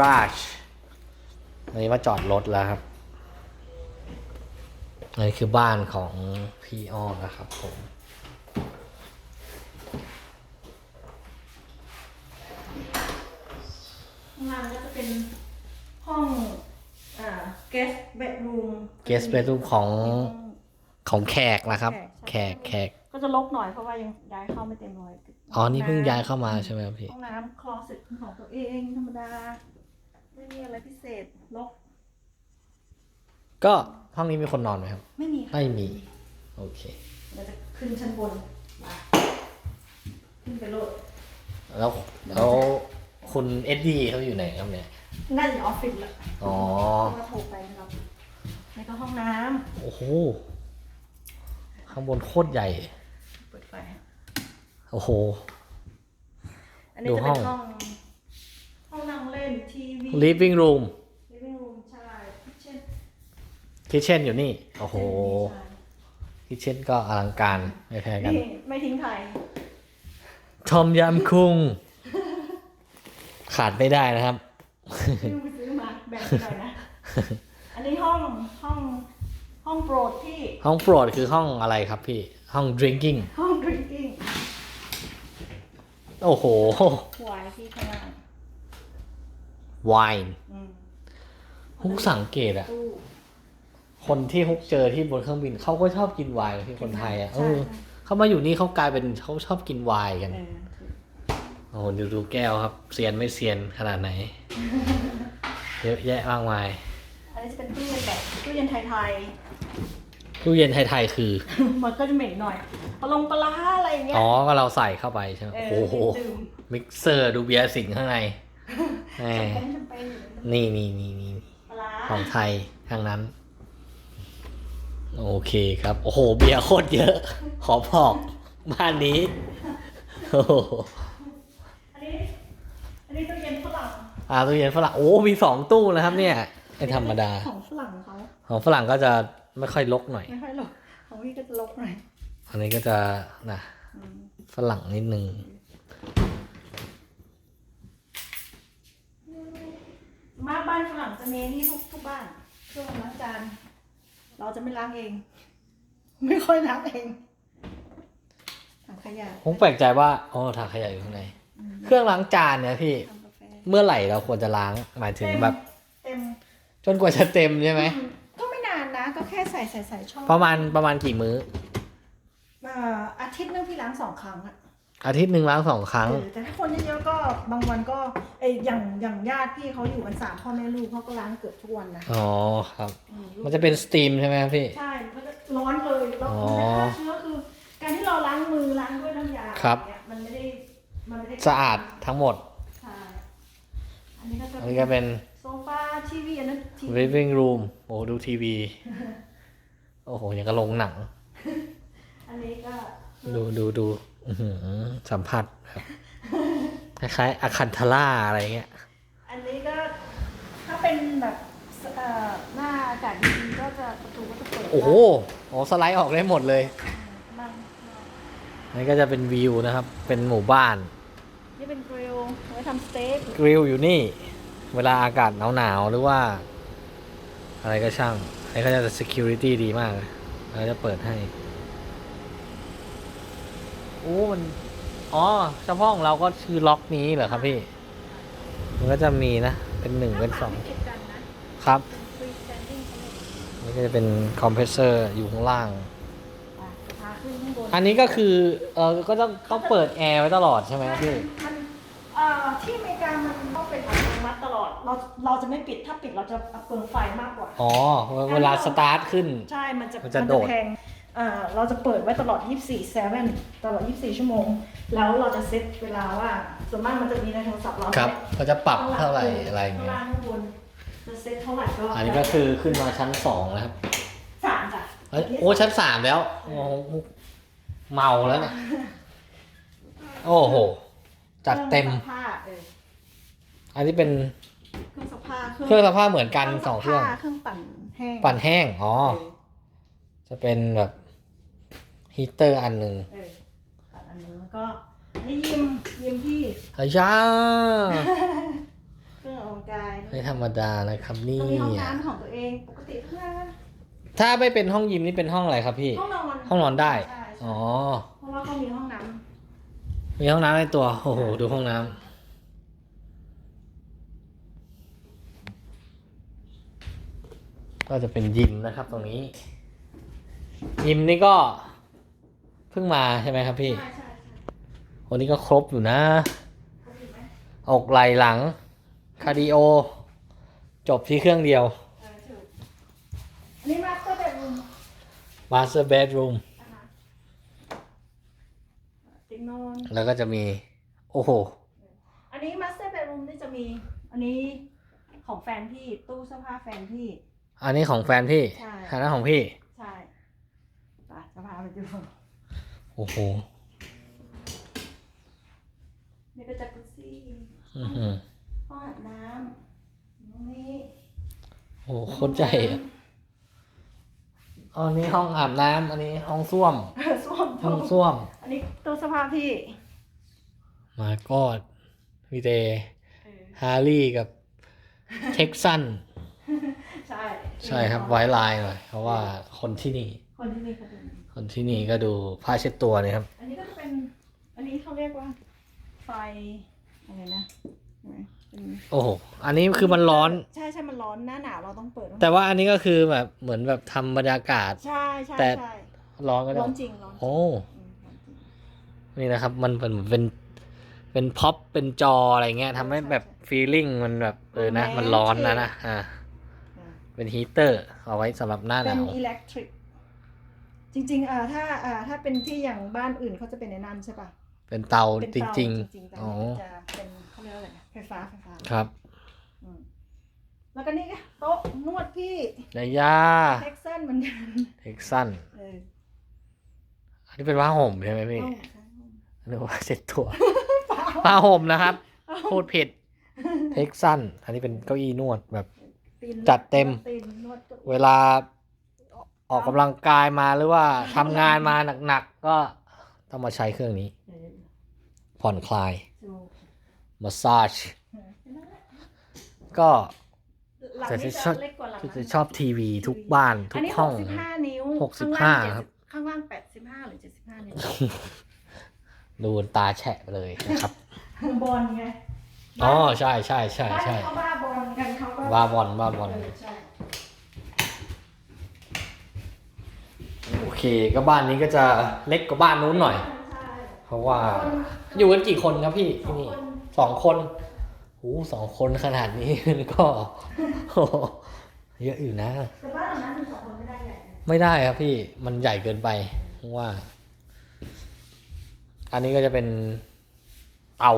ราชอันนี้มาจอดรถแล้วครับ อันนี้คือบ้านของพี่อ้อนะครับผม ข้างล่างก็จะเป็นห้องอ่า guest bedroom guest bedroom ของของแขกนะครับ แขกแขกก็จะลกหน่อยเพราะว่ายังย้ายเข้าไม่เต็มร้อยอ๋อ นี่เพิ่งย้ายเข้ามาใช่ไหมครับพี่ ห้องน้ำคลอเสร็จของตัวเองธรรมดา ไม่มีอะไรพิเศษลกก็ห้องนี้มีคนนอนไหมครับ ไม่มีค่ะไม่มี โอเค เดี๋ยวจะขึ้นชั้นบนมาขึ้นไปโลดแล้วแล้วคุณเอ็ดดี้เขาอยู่ไหนครับเนี่ยน่าจะอยู่ออฟฟิศแหละอ๋อก็โทรไปนะครับแล้วก็ห้องน้โอ้โห ข้างบนโคตรใหญ่ำเปิดไฟ โอ้โห อันนี้จะเป็นดูห้ห้อองงห้ องนั่งเล่นทีวี living room living room ใช่คิเช่น kitchen อยู่นี่ โอ้โห kitchen ก็อลังการไม่แพ้กัน นี่ไม่ทิ้งใครทอมยำคุง ขาดไม่ได้นะครับไม่รู้ไปซื้อมาแบ่งไปหน่อยนะ อันนี้ห้องห้องห้องโปรดที่ห้องโปรดคือห้องอะไรครับพี่ ห้อง drinking ห้อง drinking โอ้โหไวน์ที่ข้างล่าง wine อืมฮุกสังเกตอะตู้คนที่ฮุกเจอที่บนเครื่องบินเขาก็ชอบกินไวน์ที่คนไทยอะเอใช่อเขามาอยู่นี่เขากลายเป็นเขาชอบกินไวน์กันเออโอ้โหดูดูแก้วครับเซียนไม่เซียนขนาดไหนเยอะแยะมากมายอันนี้จะเป็นตู้เย็นแบบตู้เย็นไทยตู้เย็นไทยๆคือๆมันก็จะเหม็นหน่อยปลาลงปลาร้าอะไรอย่างเงี้ยอ๋อก็เราใส่เข้าไปใช่ไหมเออโอ้โหดื่มมิกเซอร์ดูเบียร์สิงข้างใน แหมเป็นจำเป็นนี่นี่นี่นี่ปลาร้าของไทยทั้งนั้น โอเคครับ โอ้โห เบียร์โคตรเยอะ ขอบอกบ้านนี้ โอ้โหอันนี้ อันนี้ตู้เย็นฝรั่งอ่าตู้เย็นฝรั่งโอ้ มีสองตู้นะครับ เนี่ยไม่ธรรมดา ของฝรั่งเขาของฝรั่งก็จะไม่ค่อยลกหน่อย ไม่ค่อยหรอกของพี่ก็จะลกหน่อยอันนี้ก็จะนะอืมฝรั่งนิดนึง มาบ้านฝรั่ง จะมีนี่ทุกทุกบ้านเครื่องล้างจานเราจะไม่ล้างเอง ไม่ค่อยล้างเองถังขยะผมแปลกใจว่าอ๋อถังขยะอยู่ข้างในเครื่องล้างจานเนี่ยพี่ ทำกาแฟเมื่อไหร่เราควรจะล้างหมายถึงแบบ เต็มจนกว่าจะเต็มใช่ไหม อืมก็ไม่นานนะ ก็แค่ใส่ใส่ใส่ช่องประมาณประมาณกี่มื้อ เอ่ออาทิตย์นึงพี่ล้างสองครั้งอะ อาทิตย์หนึ่งล้างสองครั้ง เออแต่ถ้าคนเยอะๆก็บางวันก็เอยอย่างอย่างญาติพี่เขาอยู่กันสามพ่อแม่ลูกเขาก็ล้างเกือบทุกวันนะอ๋อครับ อืมมันจะเป็นสตรีมใช่ไหมครับพี่ ใช่มันก็ร้อนเลยแล้วอ๋อมันจะฆ่าเชื้อคือ การที่เราล้างมือล้างด้วยน้ำยาครับ เนี่ยมันไม่ได้มันไม่ได้สะอาดทั้งหมด ใช่อันนี้ก็จะอันนี้ก็เป็น โซฟาทีวีอันนั้นทีวี living room โอ้ดูทีวี โอ้โห ยังกับโรงหนัง อันนี้ก็ดูดูดูอื้อหือ สัมผัสแบบคล้ายๆอะคันทล่าอะไรเงี้ย อันนี้ก็ถ้าเป็นแบบเอ่อหน้าอากาศดีๆก็จะประตูก็จะเปิด โอ้โหโอ้สไลด์ออกได้หมดเลยนั่งอันนี่ก็จะเป็นวิวนะครับ เป็นหมู่บ้าน นี่เป็นกริลไว้ทำสเต็กกริลอยู่นี่ เวลาอากาศหนาวๆหรือว่า อะไรก็ช่างอันนี้ก็จะ security ดีมากเลยเราจะเปิดให้ โอ้มัน อ๋อเฉพาะของเราก็ชื่อล็อกนี้เหรอครับพี่ มันก็จะมีนะ เป็นหนึ่งเป็นสองไม่ติดกันนะครับฟรีสแตนดิ้งเขาเลยนี่ก็จะเป็นคอมเพรสเซอร์อยู่ข้างล่างอะพาขึ้นข้างบนอันนี้ก็คือเออก็ต้องต้องเปิดแอร์ไว้ตลอดใช่ไหมครับพี่ มันเอ่อที่อเมริกามันต้องเป็นอัตโนมัติตลอด เราเราจะไม่ปิดถ้าปิดเราจะเปลืองไฟมากกว่า อ๋อ เวลาสตาร์ทขึ้น ใช่ มันจะมันจะโดด แพง เอ่อเราจะเปิดไว้ตลอด 24 7 ตลอด 24 ชั่วโมง แล้วเราจะเซตเวลาว่า ส่วนมากมันจะมีในโทรศัพท์เราครับใช่ไหมเขาจะปรับเท่าไหร่ข้งงอะไรอย่างข้างเงี้ยล่างข้างบนจะเซตเท่าไหร่ก็อันนี้ก็คือขึ้นมาชั้นสองแล้วครับสามจ้ะเอ้ยโอ้ชั้นสามแล้วโอ้โหเมาแล้วเนี่ยโอ้โห จัดเต็ม ครื่องซักผ้าเอออันนี้เป็นเครื่องซักผ้าเครื่องซักผ้าเหมือนกันสองเครื่องซักผ้าเครื่องปั่นแห้งปั่นแห้งอ๋อ เออจะเป็นแบบ ฮีเตอร์อันหนึ่งเออปั่นอันนี้แล้วก็อันนี่ยิมยิมที่อาจาเครื่องออกกำลังกายกายไม่ธรรมดานะครับนี่ต้องมีห้องน้ำของตัวเองปกติเพื่อนถ้าไม่เป็นห้องยิมนี่เป็นห้องอะไรครับพี่ ห้องนอนห้องนอนได้ใช่อ๋อ เพราะว่าเขามีห้องน้มีห้องน้ำในตัว โอ้โห ดูห้องน้ำ ก็จะเป็นยิมนะครับตรงนี้ ยิมนี่ก็ เพิ่งมาใช่ไหมครับำพี่ใช่ใช่ใช่วันนี้ก็ครบอยู่นะเขามีไหมอกไหล่หลัง คาร์ดิโอ จบที่เครื่องเดียวเออถูกอันนี้มาสเตอร์เบดรูม Master Bedroom นะคะติ๊กนอน แล้วก็จะมี โอ้โห อันนี้มาสเตอร์เบดรูมนี่จะมี อันนี้ของแฟนพี่ ตู้เสื้อผ้าแฟนพี่ อันนี้ของแฟนพี่ใช่ อันนั้นของพี่ ใช่ไปจะพาไปดู โอ้โหนี่ก็จะกุซี่อื้อหือห้องอาบน้ำตรงนี้โอ้โหโคตรใหญ่อะอันนี้ห้องอาบน้ำอันนี้ห้องส้วม เออส้วมห้องส้วม อันนี้ตู้เสื้อผ้าพี่มากอดวีเดเออฮาร์รี่กับ เท็กซัน ใช่ใช่ครับไว้ลายหน่อยเพราะว่าคนที่นี่ คนที่นี่เขาเป็น คนที่นี่ก็ดูผ้าเช็ดตัวเนี่ยครับ อันนี้ก็จะเป็น อันนี้เขาเรียกว่า ไฟอะไรนะเห็นไหมเป็นโอ้โห อันนี้คือมันร้อน ใช่ใช่มันร้อนหน้าหนาวเราต้องเปิดแต่ว่าอันนี้ก็คือแบบเหมือนแบบทำบรรยากาศ ใช่ใช่แต่ ใช่ร้อนก็ได้ ร้อนจริงร้อนจริงโอ้ อืมร้อนจริง นี่นะครับ มันเป็นเป็นเป็นพ็อปเป็นจออะไรเงี้ยทำให้แบบฟีลลิ่งมันแบบเออนะ มันร้อนนะนะอ่า อ่าเป็นฮีเตอร์เอาไว้สำหรับหน้าหเป็นนาวอิเล็กทริก จริงๆอ่าถ้าอ่าถ้าเป็นที่อย่างบ้านอื่นเขาจะเป็นในนั้นใช่ปะเป็นเตาเป็นจเตาริงจริงๆแต่ๆอ๋ออันนี้จะเป็นเขาเรียกว่าอะไรนะไฟฟ้าไฟฟ้าครับอืมแล้วก็นี่ไงโต๊ะนวดพี่นายาเท็กซันเหมือนกันเท็กซันเอออันนี้เป็นผ้าห่มใช่ไหมพี่โอ้ใช่นึกว่าเช็ดตัวผ้าห่มนะครับพูดผิดเท็กซันอันนี้เป็นเก้าอี้นวดแบบตีนจัดเต็มนวตีนนวดก็เวลา ออกกำลังกายมาหรือว่าทำงานมาหนักๆก็ต้องมาใช้เครื่องนี้ เออผ่อนคลายถูกมาสซาจก็ หลังแต่นี้จะชอบจะเล็กกว่าหลังจะนั้นชอบทีวีทุกบ้านทุอันกนี้ห้องหกสิบห้านิ้วหกสิบข้างห้าล่างครับ70ข้างล่างแปดสิบห้าหรือเจ็ดสิบห้านิ้วดูตาแฉะไปเลยนะครับ บอลไงอ๋อ ใช่ใช่ใช่บ้านใช่เขาบ้าบอลกันเขาก็บ้าบอลบ้าบอลเออใช่ โอ เคก็บ้านนี้ก็จะเล็กกว่าบ้านนู้นหน่อยใช่เพราะว่าอยู่กันกี่คนครับพี่ที่นี่สองคนโอ้สองคนขนาดนี้ก็โอ้โหเยอะอยู่นะแต่บ้านหลังนั้นมีสองคนไม่ได้ใหญ่นะไม่ได้ครับพี่มันใหญ่เกินไปเพราะว่า อันนี้ก็จะเป็นเตา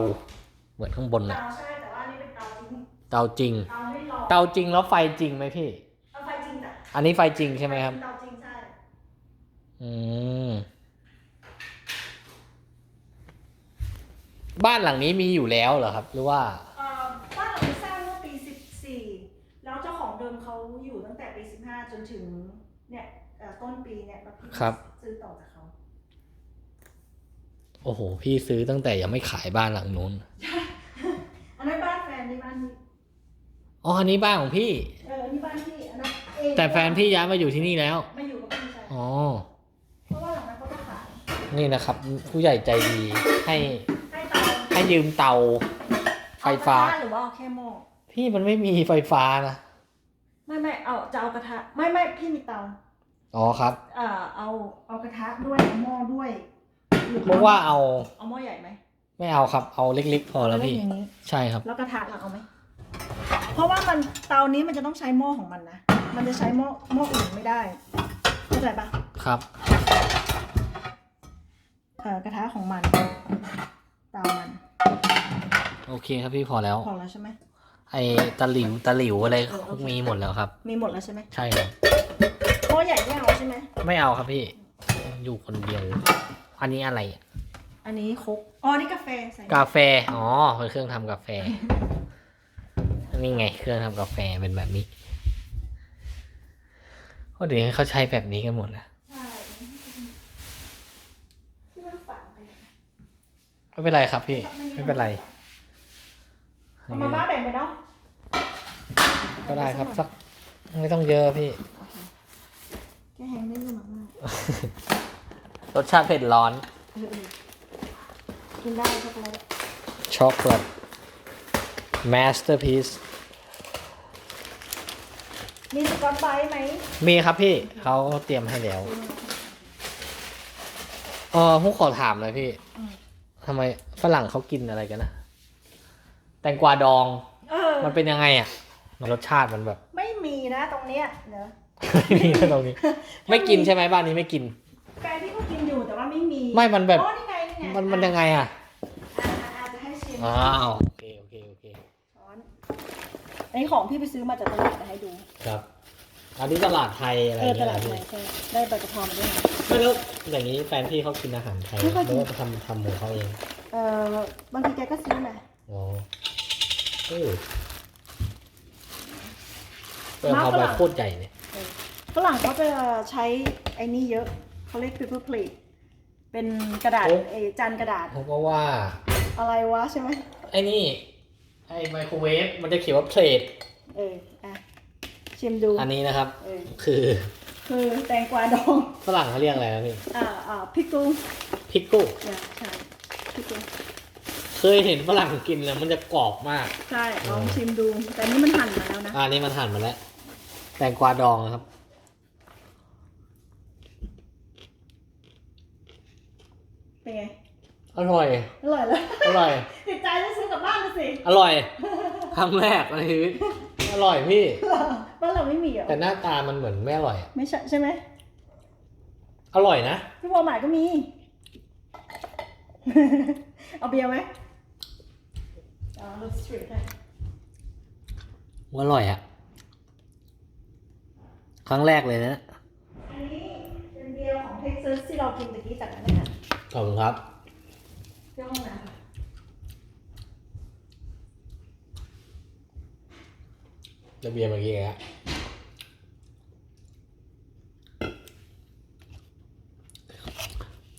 เหมือนข้างบนนะเตาใช่แต่ว่าอันนี้เป็นเตาจริงเตาจริง เตาไม่ร้อนเตาจริงแล้วไฟจริงไหมพี่เตาไฟจริงจ้ะอันนี้ไฟจริงใช่ไหมครับเตาจริงใช่อืม บ้านหลังนี้มีอยู่แล้วเหรอครับ หรือว่าเอ่อบ้านหลังนี้สร้างเมื่อปี 14 แล้วเจ้าของเดิมเขาอยู่ตั้งแต่ปี 15 จนถึง เนี่ยเอ่อต้นปีเนี่ยแล้วพี่ครับ ซื้อต่อจากเขาโอ้โห พี่ซื้อตั้งแต่ยังไม่ขายบ้านหลังนู้นอันนั้นบ้านแฟนนี่บ้านพี่อ๋ออันนี้บ้านของพี่ เออนี่บ้านพี่อันนั้นเองแต่แฟนพี่ย้ายมาอยู่ที่นี่แล้วมาอยู่กับพี่ใช่อ๋อ นี่นะครับ ผู้ใหญ่ใจดีให้ให้เตาให้ยืมเตาไฟฟ้า เอกระทะหรือว่าเอาแค่หม้อพี่มันไม่มีไฟฟ้านะ ไม่ไม่เอาจะเอากระทะไม่ไม่พี่มีเตาอ๋อครับ เอ่อเอาเอากระทะด้วยเอาหม้อด้วยหอเพราะว่าเอาเอาหม้อใหญ่ไหมไม่เอาครับ เอาเล็กๆ พอแล้วพี่เาเนอย่างนี้ ใช่ครับ แล้วกระทะเราเอาไหม เพราะว่ามันเตานี้มันจะต้องใช้หม้อของมันนะ มันจะใช้หม้อหม้ออื่นไม่ได้ เข้าใจปะครับเออ กระทะของมันเตามัน โอเคครับพี่พอแล้วพอแล้วใช่ไหมไอตะหลิวตะหลิวอะไรมีหมดแล้วครับ มีหมดแล้วใช่ไหมใช่ครับหม้อใหญ่ไม่เอาใช่ไหมไม่เอาครับพี่ อยู่คนเดียว อันนี้อะไรอะอันนี้ครกอ๋อนี่กาแฟใส่กาแฟอ๋อเป็นเครื่องทำกาแฟนี่ไง เครื่องทำกาแฟเป็นแบบนี้ก็เดี๋ยวนี้เขาใช้แบบนี้กันหมดนะ ใช่ที่มันฝังไป ไม่เป็นไรครับพี่ ไม่เป็นไร เอามาม่าแบ่งไปเนาะก็ได้ครับสักไม่ต้องเยอะพี่ แกแห้งได้อยู่มากรสชาติเผ็ดร้อนๆเออกินได้ช็อกโกแลตช็อกโกแลต masterpiece มีสกอตไบรท์ไหมมีครับพี่เขาเตรียมให้แล้ว เออผมขอถามเลยพี่ อืม ทำไมฝรั่งเขากินอะไรกันนะ แตงกวาดอง เออมันเป็นยังไงอะรสชาติมันแบบ ไม่มีนะตรงเนี้ยเนอะไม่มีนะตรงนี้ ไม่กินใช่ไหมบ้านนี้ไม่กินแฟนพี่ก็กินอยู่แต่ว่าไม่มีไม่มันแบบ อ๋อนี่ไงนี่ไงมันมันยังไงอะ อ่าอาจจะให้ชิมอ้าว โอเค โอเค โอเค ช้อนอันนี้ของพี่ไปซื้อมาจากตลาดจะให้ดู ครับ อันนี้ตลาดไทยอะไรเออตเงี้ยลาดนะใหพี่ม่ใช่ได้ใบกระเพรามาด้วยนะไม่แล้วอย่างนี้แฟนพี่เขากินอาหารไทยไม่ค่อยหกิรืนอว่าทำทำหมูเขาเองเออบางทีแกก็ซื้อมาอ๋อเออเป็นเขาใบโคตรใหญ่เนี่ยเออฝรั่งเขาจะใช้ไอ้นี่เยอะเขาเรียก paper plate เป็นกระดาษเออจานกระดาษผมก็ว่า อะไรวะใช่ไหมไอ้นี่ ไอ้ไมโครเวฟมันจะเขียนว่าเพลทเอออะ ชิมดูอันนี้นะครับ เออคือคือแตงกวาดองฝรั่งเขาเรียกอะไรนะพี่อ่าอ่าพิก l พิกกุเนี่ยใช่พิก l เคยเห็นฝรั่งกินแล้วมันจะกรอบมาก ใช่ลองชิมดู แต่นี่มันหั่นมาแล้วนะ อ่านี่มันหั่นมาแล้ว แตงกวาดองนะครับ เป็นไง อร่อย อร่อยแล้วอร่อย ติดใจจะซื้อกลับบ้านเลยสิอร่อย ครั้งแรกในชีวิต อร่อยพี่ บ้านเราไม่มีเหรอแต่หน้าตามันเหมือนไม่อร่อยอะไม่ใช่ใช่ไหมอร่อยนะพี่วอลมาร์ทก็มี เอาเบียร์ไหมเอาลูสตรีทให้อร่อยอะครั้งแรกเลยนะ อันนี้เป็นเบียร์ของเท็กซัสที่เรากินตะกี้จากอันนั้นนะ ขอบคุณครับ เที่ยวห้องน้ำค่ะจะเบียร์เมื่อกี้ไงฮะ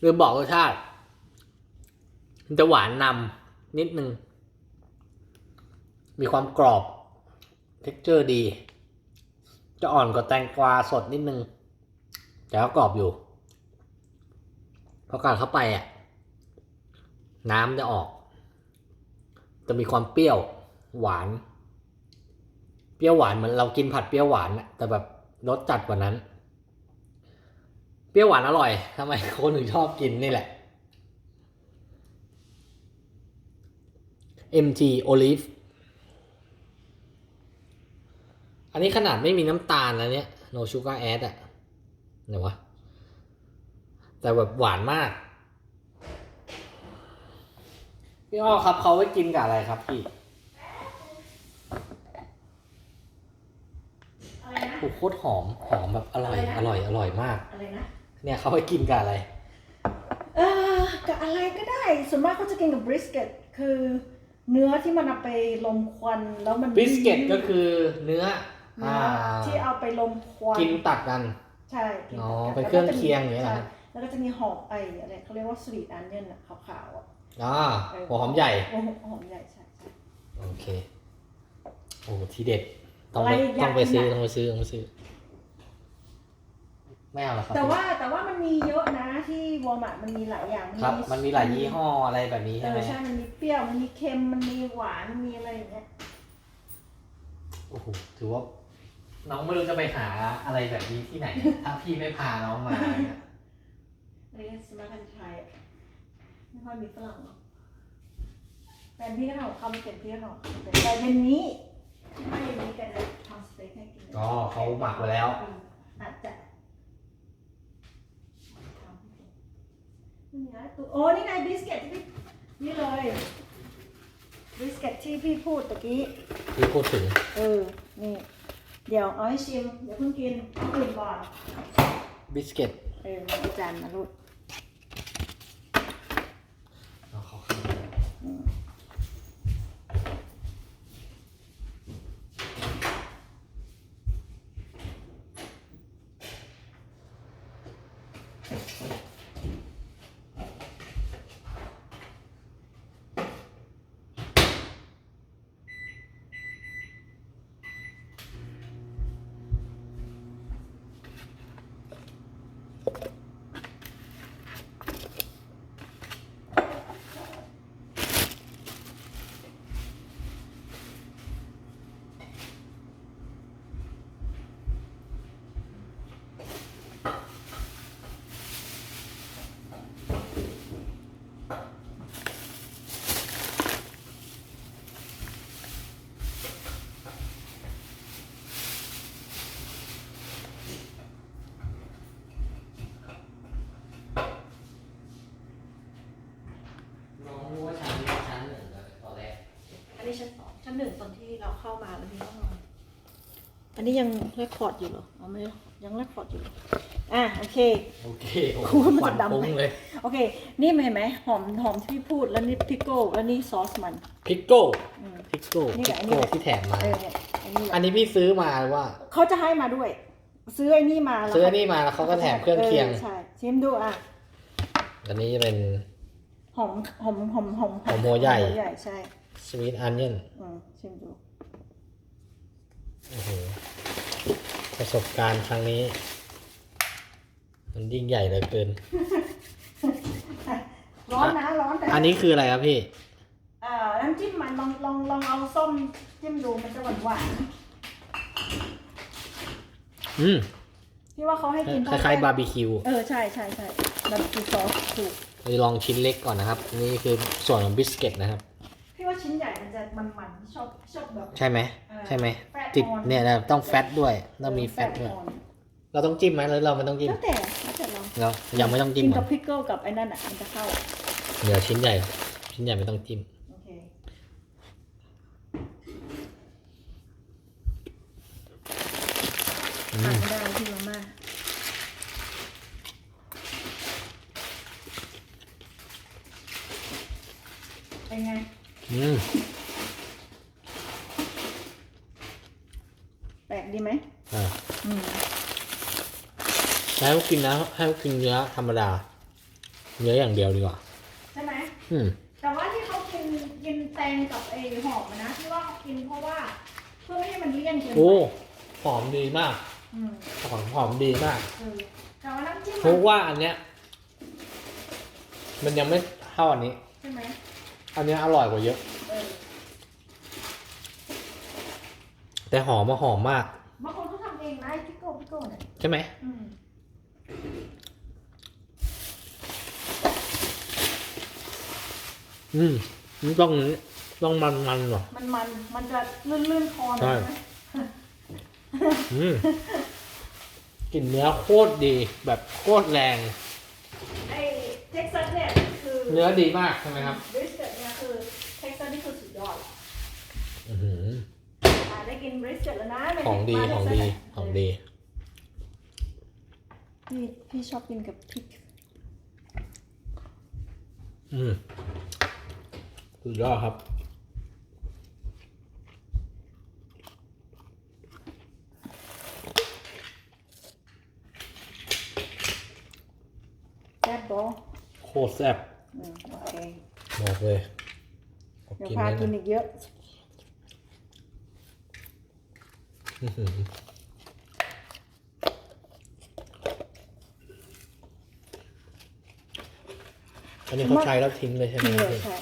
ลืมบอกรสชาติมันจะหวานนำนิดนึง มีความกรอบ เท็กเจอร์ดี จะอ่อนกว่าแตงกวาสดนิดนึง แต่ก็กรอบอยู่ เพราะการเข้าไปอะ น้ำจะออก จะมีความเปรี้ยวหวาน เปรี้ยวหวานเหมือนเรากินผัดเปรี้ยวหวานแต่แบบรสจัดกว่านั้น เปรี้ยวหวานอร่อยทำไมคนถึงชอบกินนี่แหละ MG Olive อันนี้ขนาดไม่มีน้ำตาลนะเนี่ย no sugar add อะไหนวะ แต่แบบหวานมาก พี่อ้อครับเขาไว้กินกับอะไรครับพี่อะไรนะโอ้โหโคตรหอมหอมแบบอร่อยอะไรนะอร่อยอร่อยมาก อะไรนะ เนี่ยเขาไว้กินกับอะไร เออกับอะไรก็ได้ ส่วนมากเขาจะกินกับบริสเกต คือเนื้อที่มันเอาไปลมควันแล้วมันบิสกิตก็คือเนื้อเนื้อ่าอที่เอาไปลมควัน กินตัดกัน ใช่กินอ๋อกับเป็นเครื่องเคียงอย่างเงี้ยเหรอ ใช่แล้วก็จะมีหอมไออะไรเขาเรียกว่าสวีทอันเนียนอะขาวๆอะ อ่าหัวหอมใหญ่ โอ้โหหอมใหญ่ใช่ใช่ โอเค โอ้ทีเด็ด ต้องไปอะไรอยากต้องไปซื้อกินอะต้องไปซื้อ ต้องไปซื้อ ไม่เอาหรอกครับแต่ว่าแต่ว่ามันมีเยอะนะที่วอลมาร์ทมันมีหลายอย่างครับ มันมีหลายยี่ห้ออะไรแบบนี้เอใช่ไหมอใช่ มันมีเปรี้ยว มันมีเค็ม มันมีหวาน มันมีอะไรอย่างเงี้ย โอ้โห ถือว่า น้องไม่รู้จะไปหาอะไรแบบนี้ที่ไหน ถ้าพี่ไม่พาน้องมาเนี่ยอันนี้สมาร์ทไทยอะไม่ ค่อยมีฝรั่งหรอกแฟนพี่ก็ทำกับข้าวไม่เป็นพี่ก็ทำกับข้าวไม่เป็นแต่เป็นนี้ ไม่อย่างนี้กันเลยทำสเต็กให้กินอ๋อเขาหมักไว้แล้ว อืมอาจจะทำให้กินนี่ไงตัวโอ้นี่ไงบิสกิตที่พี่นี่เลยบิสกิตที่พี่พูดตะกี้ ที่พูดถึงเออ นี่ เดี๋ยวเอาให้ชิม เดี๋ยวเพิ่งกินเอาอื่นก่อน บิสกิตเออมาอาจารย์มาลูก เอาเขาขึ้น อั นนี้ยังเรคคอร์ดอยู่เหรอเอาไม่ยังเรคคอร์ดอยู่เหรออะโอเค โอเคโอ้โอ้โหโหมันควัจะนดำฟุ้งเลยโอเค นี่เห็นไหมหอมหอมที่พี่พูดแล้วนี่พิโก้แล้วนี่ซอสมัน พิกโก้อืม พิกโก้นี่พิแหละกอันนี้โก้แหละที่แถมมา เออเนี่ยอันนี้แหละอันนี้พี่ซื้อมาหรือว่า เขาจะให้มาด้วย ซื้อไอ้นี่มาแล้วซื้ออันนี้มาแล้วเขาก็แถมเครื่องเคียง ใช่ชิมดูอะอันนี้จะเป็น หอมหอมหอมหอมหอมหัวใหญ่หัวใหญ่ใช่ สวีทอันเนียนอืมชิมดูโอ้โห ประสบการณ์ครั้งนี้ มันยิ่งใหญ่เหลือเกิน ร้อนนะร้อนแต่อันนี้คืออะไรครับพี่ เอ่อน้ำจิ้มมันลองลองลองเอาส้มจิ้มดูมันจะหวานหวานอืมๆพี่ว่าเขาให้กินคล้ายๆบาร์บีคิว เออใช่ใช่ใช่บาร์บีคิวซอสถูกเราจะลองชิ้นเล็กก่อนนะครับ นี่คือส่วนของบิสกิตนะครับพี่ว่าชิ้นใหญ่ มันจะมันๆชอบชอบแบบใช่ไหมเออใช่ไหมแฟตติดอ่อนเนี่ยนะต้องแฟตด้วยต้องมีแฟตด้วยอ่อนเราต้องจิ้มไหมหรือเราไม่ต้องจิ้มแล้วแต่แล้วแต่เราเรายังไม่ต้องจิ้กิมนก่กัอบนพิกเกิลกับไอ้นั่นอะมันจะเข้าเดี๋ยวชิ้นใหญ่ ชิ้นใหญ่ไม่ต้องจิ้มโอเคอืขาดมไม่ได้พี่มาม่าเป็นไง อืม แปลก ดีไหมอ่าอืมให้เขากินนะให้เขากินเนื้อธรรมดา เนื้ออย่างเดียวดีกว่า ใช่ไหม อืม แต่ว่าที่เขากินกินแตงกับไอ้หอมอะนะที่ว่าเขากินเพราะว่าเพื่อไม่ให้มันเลี่ยนเกินไปโอ้ หอมดีมาก อืมหอมหอมดีมากเออแต่ว่าน้ำจิ้มเพราะว่าอันเนี้ย มันยังไม่เท่าอันนี้ ใช่ไหมอันเนี้ยอร่อยกว่าเยอะ เออ แต่หอมมาหอมมาก บางคนเขาทำเองนะไอ้พิโก้พิโก้เนี่ยใช่ไหม อืมอืมมันต้องต้องมันมันๆหน่อย มันมันมันจะลื่นลื่นๆคอหน่อยใช่ ไหมอืมกลิ่นเนื้อโคตรดี แบบโคตรแรง ไอ้เท็กซัสเนี่ยคือเนื้อดีมากใช่ไหมครับบริสเกตเนี่ยคือเท็กซัสนี่คือสุดยอด อือหือ อ่าได้ กินบริสเกตแล้วนะไม่ของดีมาของเท็กดีซัสะของดีพี่พี่ชอบกินกับพริก อืมสุดยอดครับ แซ่บบอโคตรแซ่บอืมโอเคบอกเลยขอเดี๋ยวกินพาได้กินนะอีกเยอะ อื้อหืออันนี้เขาใช้แล้วทิ้งเลยใช่ไหมนี่ครับเลยพี่ใช่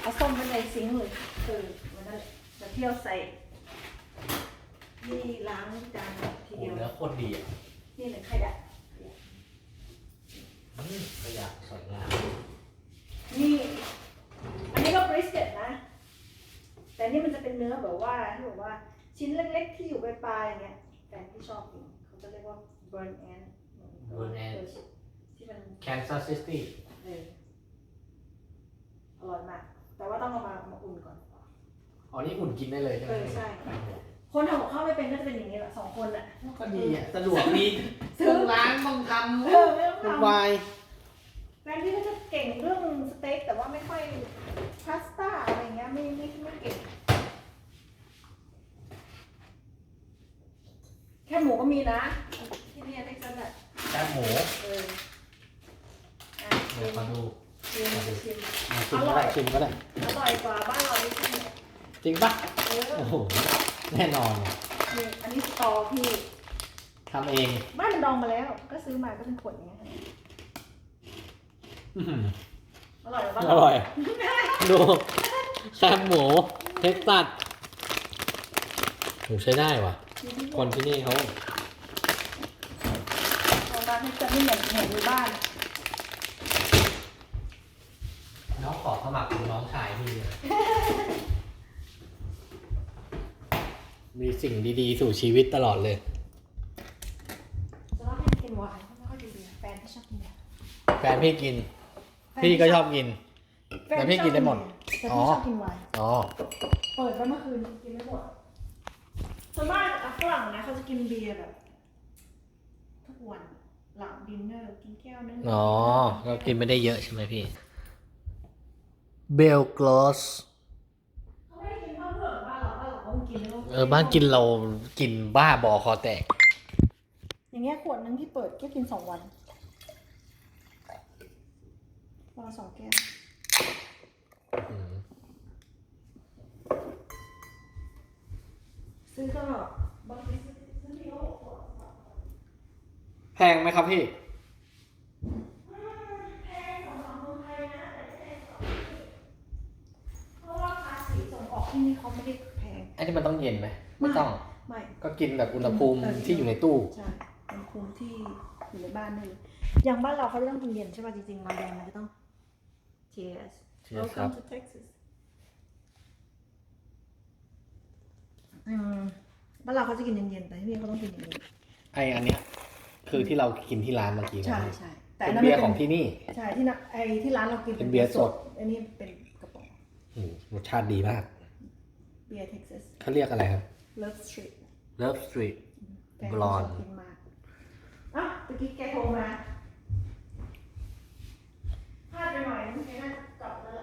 เอาส้มไปในซิงค์เลยคือมันนั่นแหละจะเที่ยวใส่ นี่ล้างจานทีโอ้เดียวเนื้อโคตรดีอะนี่เลยใครดะอืมขยะสวยงาม นี่ อันนี้ก็บริสเกตนะ แต่นี่มันจะเป็นเนื้อแบบว่าที่บอกว่าชิ้นเล็กๆที่อยู่ปลายๆอย่างเงี้ยแฟนที่ชอบกินเขาจะเรียกว่า burn ant ที่มันแคนซัสซิตี้เอออร่อยมาก แต่ว่าต้องเอามามาอุ่นก่อนอ๋อนี่อุ่นกินได้เลยใช่ไหมเออใช่ คนทำกับข้าวไม่เป็นก็จะเป็นอย่างนี้แหละสองคนแหละก็ดีอะสะดวกดีซื้อต้องล้างต้องทเออไม่ต้องำวุ่นทำวายแฟนพี่ก็จะเก่งเรื่องสเต็กแต่ว่าไม่ค่อยพาสต้าอะไรเงี้ยไม่ไม่ไม่เก่ง แค่หมูก็มีนะ ที่เนี่ยเท็กซัสอะแค่หมูเอออะเดี๋ยวมาดูชิมชิม มาชิมก็ได้ชิมก็ได้ อร่อยกว่าบ้านเราที่ชิมจริงปะเออโอ้โหแน่นอนนี่อันนี้สตอพี่ทำเองบ้านมันดองมาแล้ว ก็ซื้อมาก็เป็นขวดอย่างเงี้ยอื้อหืออร่อยกว่าบ้านอเราร่อย ดูแคบหมูเท็กซัสหมูใช้ได้ว่ะ คนที่นี่เขาของร้านเท็กซัสนี่เหมือนเหมือนอยู่บ้านน้องขอสมัครเป็นน้องชายพี่เลยมีสิ่งดีๆ สู่ชีวิตตลอดเลย จะเล่าให้กินไวน์ไม่ค่อยดีๆแฟนที่ชอบกินไวน์แฟนพี่กิน พี่ก็ชอบกินแฟนแต่พี่กินได้หมด แต่พี่ชอบกินไวน์อ๋อ เปิดไปเมื่อคืนกินไม่หมด กินเบียร์แบบ ทุกวันหลังดินเนอร์กินแก้วนึงอ๋อก็กินไม่ได้เยอะใช่ไหมพี่ เบลกลอส เขาไม่ได้กินข้าวเปลือกบ้านเราบ้านเราเขากินแล้วเออบ้านกินเรากินบ้าบอคอแตก อย่างเงี้ยขวดนึงที่เปิดแค่กินสองวันวันละสองแก้ว ซื้อก็บางทีซื้อที่เขาบอกว่าแพงไหมครับพี่ แพงของฝั่งเมืองไทยนะแต่ไม่แพงของที่เพราะว่าภาษีส่งออกที่นี่เขาไม่ได้แพง อันนี้มันต้องเย็นไหมไม่ต้อง ไม่ ก็กินแบบอุณหภูมิที่อยู่ในตู้ ใช่เป็นภูมิที่อยู่ในบ้านนี่เลยอย่างบ้านเราเขาจะต้องกินเย็นใช่ป่ะจริงๆมาแดงมันจะต้อง Cheers Cheers ครับ Welcome to Texas บ้านเราเขาจะกินเย็นๆ แต่ที่นี่เขาต้องกินเย็นไออันเนี้ยคือที่เรากินที่ร้านเมื่อกี้ใช่ใช่แต่เป็นเบียร์ของที่นี่ ใช่ที่นักไอที่ร้านเรากินเป็นเบียร์สด อันนี้เป็นกระป๋องรสชาติดีมากเบียร์เท็กซัสเขาเรียกอะไรครับ เลิฟสตรีท Love Street แฟน Blonde ชอบกินอะตะกี้แกโทรมาพลาดไปหน่อยไม่น่ากลับเลย